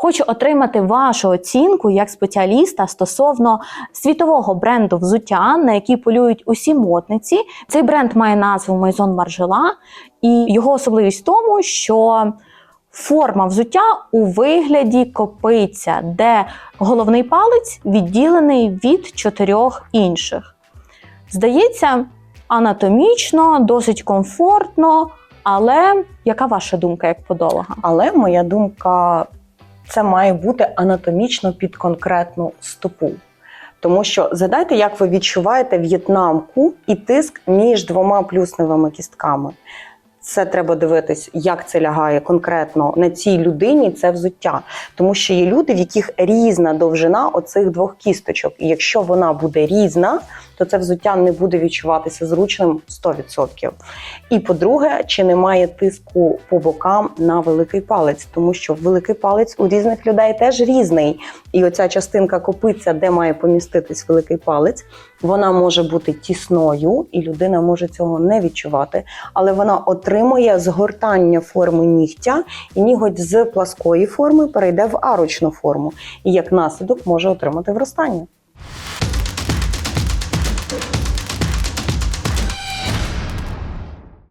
Хочу отримати вашу оцінку як спеціаліста стосовно світового бренду взуття, на який полюють усі модниці. Цей бренд має назву Maison Margiela, і його особливість в тому, що форма взуття у вигляді копиця, де головний палець відділений від чотирьох інших. Здається, анатомічно, досить комфортно, але яка ваша думка як подолога? Але моя думка, це має бути анатомічно під конкретну стопу. Тому що згадайте, як ви відчуваєте в'єтнамку і тиск між двома плюсневими кістками. Це треба дивитись, як це лягає конкретно на цій людині. Це взуття, тому що є люди, в яких різна довжина оцих двох кісточок. І якщо вона буде різна, то це взуття не буде відчуватися зручним 100%. І по-друге, чи немає тиску по бокам на великий палець, тому що великий палець у різних людей теж різний. І оця частинка копиця, де має поміститись великий палець, вона може бути тісною, і людина може цього не відчувати, але вона отримує згортання форми нігтя, і ніготь з пласкої форми перейде в арочну форму, і як наслідок може отримати вростання.